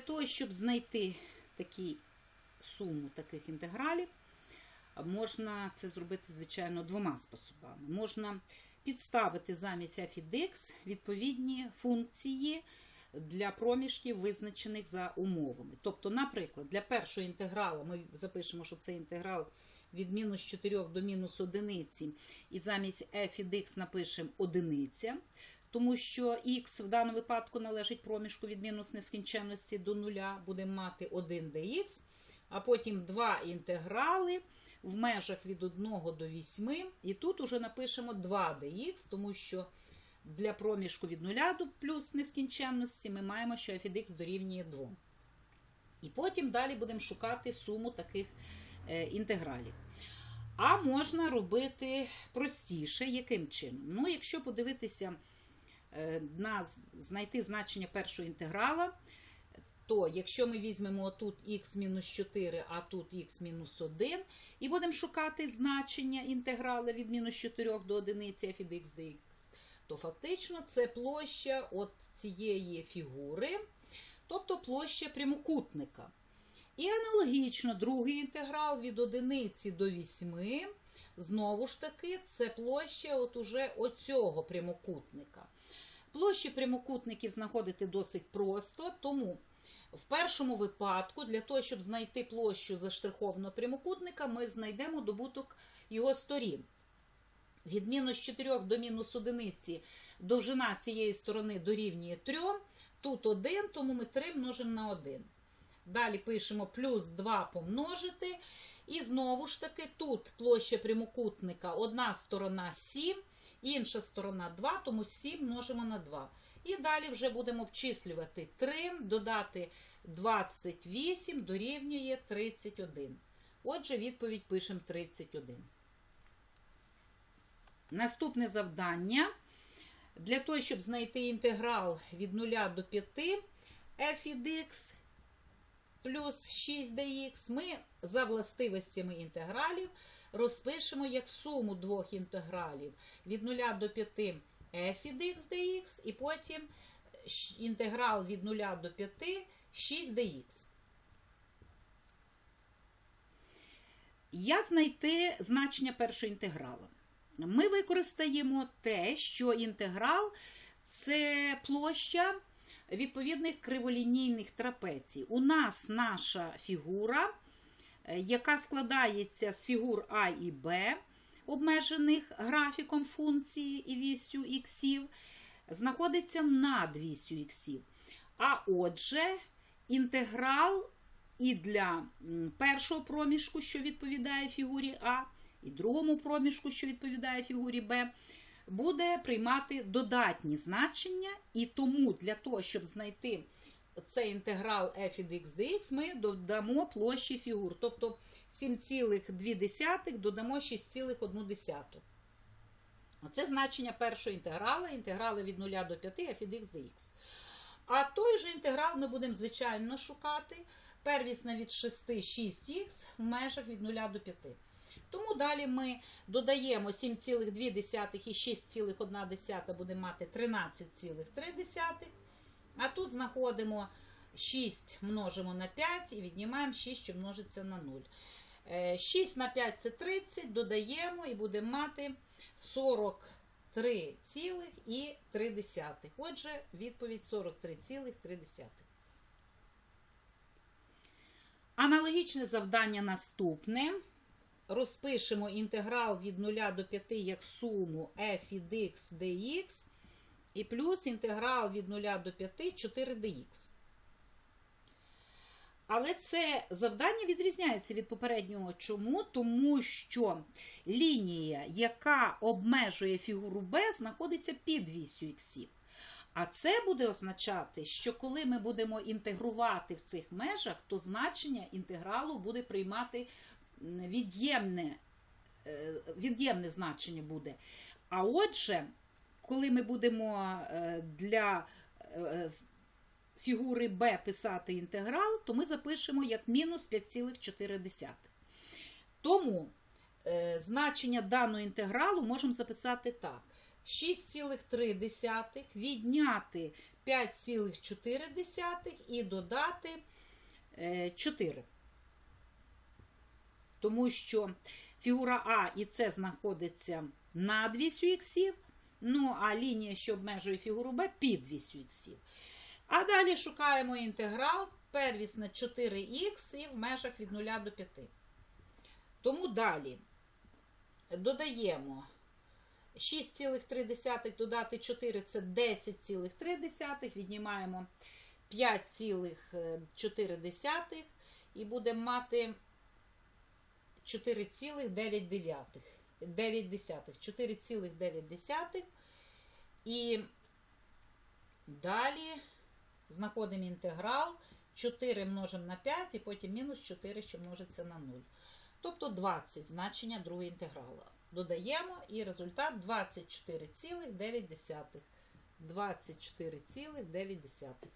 того, щоб знайти такі суму таких інтегралів, можна це зробити, звичайно, двома способами. Можна підставити замість x відповідні функції для проміжків, визначених за умовами. Тобто, наприклад, для першого інтегралу ми запишемо, що це інтеграл від мінус 4 до мінус 1, і замість f від x напишемо одиниця, тому що x в даному випадку належить проміжку від мінус нескінченності до нуля, будемо мати 1 dx, а потім два інтеграли в межах від 1 до 8, і тут уже напишемо 2 dx, тому що для проміжку від 0 до плюс нескінченності ми маємо, що f від x дорівнює 2. І потім далі будемо шукати суму таких е, інтегралів. А можна робити простіше, яким чином? Ну, якщо подивитися на знайти значення першого інтеграла, то якщо ми візьмемо тут х-4, а тут х-1, і будемо шукати значення інтеграла від мінус 4 до 1 f від x dx, то фактично це площа от цієї фігури, тобто площа прямокутника. І аналогічно другий інтеграл від 1 до 8, знову ж таки, це площа от уже оцього прямокутника. Площі прямокутників знаходити досить просто, тому в першому випадку, для того, щоб знайти площу заштрихованого прямокутника, ми знайдемо добуток його сторін. Від мінус 4 до мінус 1 довжина цієї сторони дорівнює 3, тут 1, тому ми 3 множимо на 1. Далі пишемо плюс 2 помножити. І знову ж таки, тут площа прямокутника, одна сторона 7, інша сторона 2, тому 7 множимо на 2. І далі вже будемо обчислювати 3, додати 28 дорівнює 31. Отже, відповідь пишемо 31. Наступне завдання. Для того, щоб знайти інтеграл від 0 до 5 f від x плюс 6 dx, ми за властивостями інтегралів розпишемо як суму двох інтегралів від 0 до 5 f від x dx, і потім інтеграл від 0 до 5 6 dx. Як знайти значення першого інтеграла? Ми використаємо те, що інтеграл це площа відповідних криволінійних трапецій. У нас наша фігура, е, яка складається з фігур А і Б, обмежених графіком функції і вісю іксів, знаходиться над вісю іксів. А отже, інтеграл і для першого проміжку, що відповідає фігурі А, і другому проміжку, що відповідає фігурі Б, буде приймати додатні значення, і тому для того, щоб знайти цей інтеграл f від x dx, ми додамо площі фігур. Тобто 7,2 додамо 6,1. Оце значення першого інтеграла, інтеграли від 0 до 5 f від x dx. А той же інтеграл ми будемо, звичайно, шукати. Первісна від 6 6х в межах від 0 до 5. Тому далі ми додаємо 7,2 і 6,1 будемо мати 13,3. А тут знаходимо 6 множимо на 5 і віднімаємо 6, що множиться на 0. Е, 6 на 5 це 30, додаємо і будемо мати 43,3. Отже, відповідь 43,3. Аналогічне завдання наступне. Розпишемо інтеграл від 0 до 5 як суму f від x dx і плюс інтеграл від 0 до 5 4 dx. Але це завдання відрізняється від попереднього. Чому? Тому що лінія, яка обмежує фігуру B, знаходиться під вісю іксів. А це буде означати, що коли ми будемо інтегрувати в цих межах, то значення інтегралу буде приймати від'ємне, е, від'ємне значення буде. А отже, коли ми будемо е, для е, фігури b писати інтеграл, то ми запишемо як мінус 5,4. Тому значення даного інтегралу можемо записати так. 6,3 відняти 5,4 і додати е, 4. Тому що фігура А і С знаходиться над вісю іксів, ну а лінія, що обмежує фігуру Б, під вісю іксів. А далі шукаємо інтеграл первісна 4х і в межах від 0 до 5. Тому далі додаємо 6,3 додати 4 це 10,3, віднімаємо 5,4 і будемо мати 4,9. 4,9. І далі знаходимо інтеграл 4 множимо на 5 і потім мінус 4, що множиться на 0. Тобто 20 значення другого інтеграла. Додаємо і результат 24,9. 24,9.